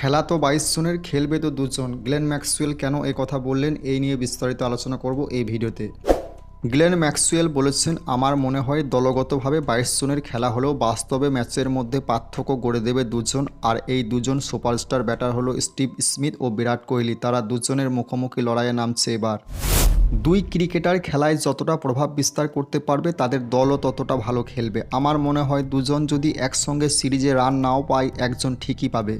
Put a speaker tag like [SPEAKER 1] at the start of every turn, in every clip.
[SPEAKER 1] খেলা তো বাইশ জনের খেলবে তো দুজন। গ্লেন ম্যাক্সওয়েল কেন এ কথা বললেন এই নিয়ে বিস্তারিত আলোচনা করব এই ভিডিওতে। গ্লেন ম্যাক্সওয়েল বলেছেন, আমার মনে হয় দলগতভাবে বাইশ জনের খেলা হলেও বাস্তবে ম্যাচের মধ্যে পার্থক্য গড়ে দেবে দুজন, আর এই দুজন সুপারস্টার ব্যাটার হলো স্টিভ স্মিথ ও বিরাট কোহলি। তারা দুজনের মুখোমুখি লড়াইয়ে নামছে এবার। দুই ক্রিকেটার খেলায় যতটা প্রভাব বিস্তার করতে পারবে, তাদের দলও ততটা ভালো খেলবে। আমার মনে হয় দুজন যদি একসঙ্গে সিরিজে রান নাও পায়, একজন ঠিকই পাবে।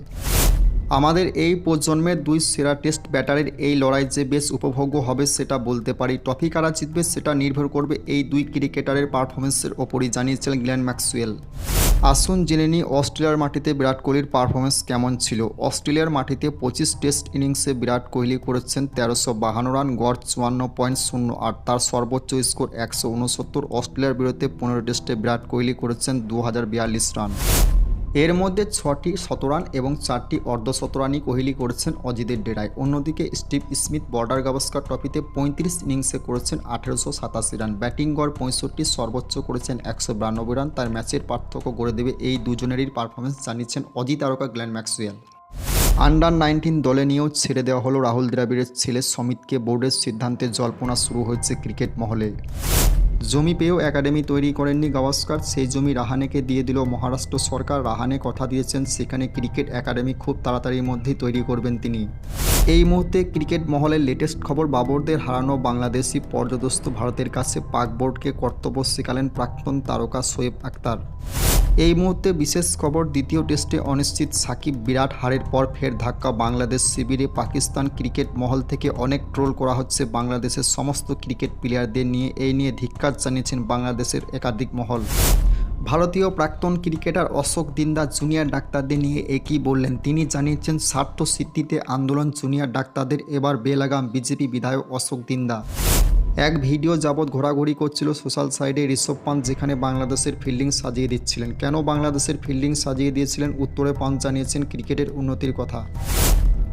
[SPEAKER 1] আমাদের এই প্রজন্মের দুই সেরা টেস্ট ব্যাটারের এই লড়াই যে বেশ উপভোগ্য হবে সেটা বলতে পারি। ট্রফি কারা জিতবে সেটা নির্ভর করবে এই দুই ক্রিকেটারের পারফরমেন্সের ওপরই জানিয়েছিলেন গ্ল্যান ম্যাক্সওয়েল। আসুন জেনে নিই অস্ট্রেলিয়ার মাটিতে বিরাট কোহলির পারফরমেন্স কেমন ছিল। অস্ট্রেলিয়ার মাটিতে পঁচিশ টেস্ট ইনিংসে বিরাট কোহলি করেছেন তেরোশো বাহান্ন রান, গড় চুয়ান্ন পয়েন্ট শূন্য আট। তার সর্বোচ্চ স্কোর একশো উনসত্তর। অস্ট্রেলিয়ার বিরুদ্ধে পনেরো টেস্টে বিরাট কোহলি করেছেন দু হাজার বিয়াল্লিশ রান। এর মধ্যে ছটি শতরান এবং চারটি অর্ধশতরানই কোহলি করেছেন অজিতের ডেরায়। অন্যদিকে স্টিভ স্মিথ বর্ডার গাভাস্কার ট্রফিতে পঁয়ত্রিশ ইনিংসে করেছেন আঠেরোশো সাতাশি রান। ব্যাটিং গড় পঁয়ষট্টি, সর্বোচ্চ করেছেন একশো বিরানব্বই রান। তার ম্যাচের পার্থক্য গড়ে দেবে এই দুজনেরই পারফরমেন্স জানিয়েছেন অজিত তারকা গ্ল্যান ম্যাক্সওয়েল। আন্ডার নাইনটিন দলে নিয়েও ছেড়ে দেওয়া হলো রাহুল দ্রাবিড়ের ছেলে সমিতকে। বোর্ডের সিদ্ধান্তে জল্পনা শুরু হয়েছে ক্রিকেট মহলে। জমি পেয়েও একাডেমি তৈরি করেননি গাওয়াস্কার সেই জমি রাহানেকে দিয়ে দিল মহারাষ্ট্র সরকার। রাহানে কথা দিয়েছেন, সেখানে ক্রিকেট একাডেমি খুব তাড়াতাড়ির মধ্যেই তৈরি করবেন তিনি। এই মুহূর্তে ক্রিকেট মহলের লেটেস্ট খবর বাবরদের হারানো বাংলাদেশি পর্যদস্ত ভারতের কাছে পাক বোর্ডকে কর্তব্য শেখালেন প্রাক্তন তারকা শোয়েব আক্তার এই মুহূর্তে বিশেষ খবর, দ্বিতীয় টেস্টে অনিশ্চিত সাকিব বিরাট হারের পর ফের ধাক্কা বাংলাদেশ শিবিরে। পাকিস্তান ক্রিকেট মহল থেকে অনেক ট্রোল করা হচ্ছে বাংলাদেশের সমস্ত ক্রিকেট প্লেয়ারদের নিয়ে। এই নিয়ে ধিক্কার জানিয়েছেন বাংলাদেশের একাধিক মহল। ভারতীয় প্রাক্তন ক্রিকেটার অশোক দিন্দা জুনিয়র ডাক্তারদের নিয়ে একই বললেন। তিনি জানিয়েছেন স্বার্থ সিদ্ধিতে আন্দোলন জুনিয়র ডাক্তারদের, এবার বেলাগাম বিজেপি বিধায়ক অশোক দিন্দা। এক ভিডিও যাবৎ ঘোরাঘুরি করছিল সোশ্যাল সাইডে ঋষভ পান্ত যেখানে বাংলাদেশের ফিল্ডিং সাজিয়ে দিচ্ছিলেন। কেন বাংলাদেশের ফিল্ডিং সাজিয়ে দিয়েছিলেন? উত্তরে পান্ত জানিয়েছেন ক্রিকেটের উন্নতির কথা।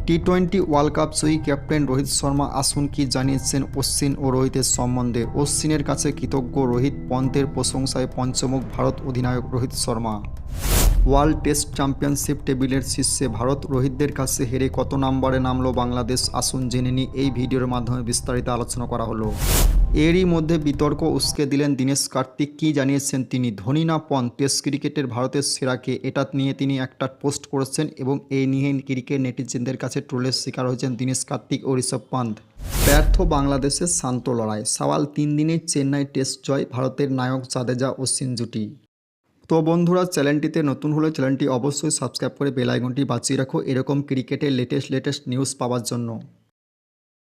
[SPEAKER 1] টি টোয়েন্টি ওয়ার্ল্ড কাপ জয়ী ক্যাপ্টেন রোহিত শর্মা আসুন কি জানিয়েছেন অশ্বিন ও রোহিতের সম্বন্ধে? অশ্বিনের কাছে কৃতজ্ঞ রোহিত পন্তের প্রশংসায় পঞ্চমুখ ভারত অধিনায়ক Rohit Sharma. World test championship টেবিলের শীর্ষে ভারত রোহিতদের কাছে হেরে কত নম্বরে নামলো বাংলাদেশ? আসুন জেনে নিই। এই ভিডিওর মাধ্যমে বিস্তারিত আলোচনা করা হলো। এরই মধ্যে বিতর্ক উস্কে দিলেন দীনেশ কার্তিক। কী জানিয়েছেন তিনি? ধোনি না পন? টেস্ট ক্রিকেটের ভারতের সেরাকে? এটা নিয়ে তিনি একটা পোস্ট করেছেন এবং এই নিয়ে ক্রিকেট নেটিজেনদের কাছে ট্রোলের শিকার হয়েছেন দীনেশ কার্তিক ও ঋষভ পান্ত। ব্যর্থ বাংলাদেশের শান্ত লড়াই। সওয়াল, তিন দিনের চেন্নাই টেস্ট জয় ভারতের নায়ক জাদেজা ও সিনজুটি তো বন্ধুরা, চ্যানেলটিতে নতুন হলে চ্যানেলটি অবশ্যই সাবস্ক্রাইব করে বেল বাঁচিয়ে রাখো। এরকম ক্রিকেটের লেটেস্ট লেটেস্ট নিউজ পাওয়ার জন্য।